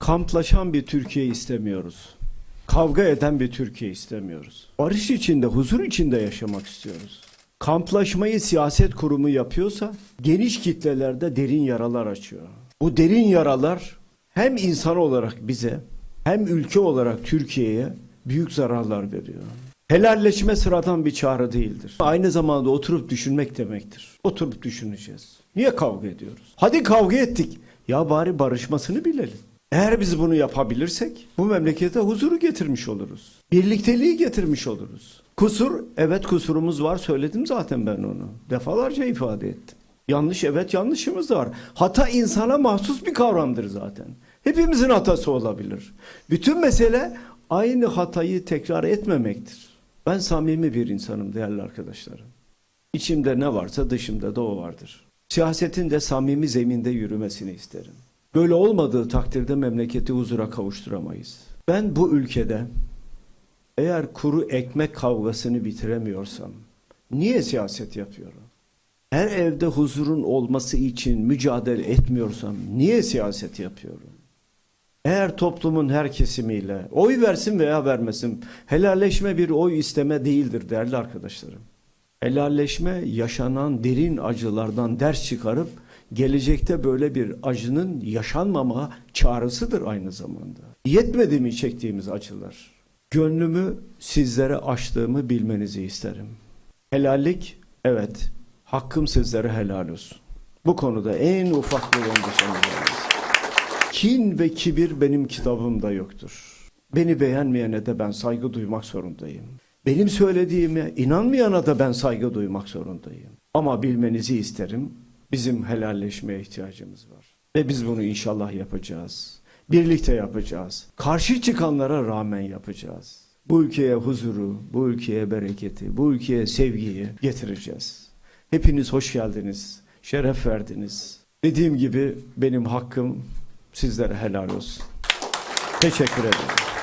Kamplaşan bir Türkiye istemiyoruz. Kavga eden bir Türkiye istemiyoruz. Barış içinde, huzur içinde yaşamak istiyoruz. Kamplaşmayı siyaset kurumu yapıyorsa geniş kitlelerde derin yaralar açıyor. Bu derin yaralar hem insan olarak bize hem ülke olarak Türkiye'ye büyük zararlar veriyor. Helalleşme sıradan bir çağrı değildir. Aynı zamanda oturup düşünmek demektir. Oturup düşüneceğiz. Niye kavga ediyoruz? Hadi kavga ettik. Ya bari barışmasını bilelim. Eğer biz bunu yapabilirsek bu memlekete huzuru getirmiş oluruz. Birlikteliği getirmiş oluruz. Kusur, evet kusurumuz var söyledim zaten ben onu. Defalarca ifade ettim. Yanlış evet yanlışımız var. Hata insana mahsus bir kavramdır zaten. Hepimizin hatası olabilir. Bütün mesele aynı hatayı tekrar etmemektir. Ben samimi bir insanım değerli arkadaşlarım. İçimde ne varsa dışımda da o vardır. Siyasetin de samimi zeminde yürümesini isterim. Böyle olmadığı takdirde memleketi huzura kavuşturamayız. Ben bu ülkede eğer kuru ekmek kavgasını bitiremiyorsam niye siyaset yapıyorum? Her evde huzurun olması için mücadele etmiyorsam niye siyaset yapıyorum? Eğer toplumun her kesimiyle oy versin veya vermesin helalleşme bir oy isteme değildir değerli arkadaşlarım. Helalleşme yaşanan derin acılardan ders çıkarıp gelecekte böyle bir acının yaşanmama çağrısıdır aynı zamanda. Yetmedi mi çektiğimiz acılar? Gönlümü sizlere açtığımı bilmenizi isterim. Helallik, evet, hakkım sizlere helal olsun. Bu konuda en ufak bir endişeniz Kin ve kibir benim kitabımda yoktur. Beni beğenmeyene de ben saygı duymak zorundayım. Benim söylediğime inanmayana da ben saygı duymak zorundayım. Ama bilmenizi isterim, bizim helalleşmeye ihtiyacımız var. Ve biz bunu inşallah yapacağız. Birlikte yapacağız. Karşı çıkanlara rağmen yapacağız. Bu ülkeye huzuru, bu ülkeye bereketi, bu ülkeye sevgiyi getireceğiz. Hepiniz hoş geldiniz, şeref verdiniz. Dediğim gibi benim hakkım sizlere helal olsun. Teşekkür ederim.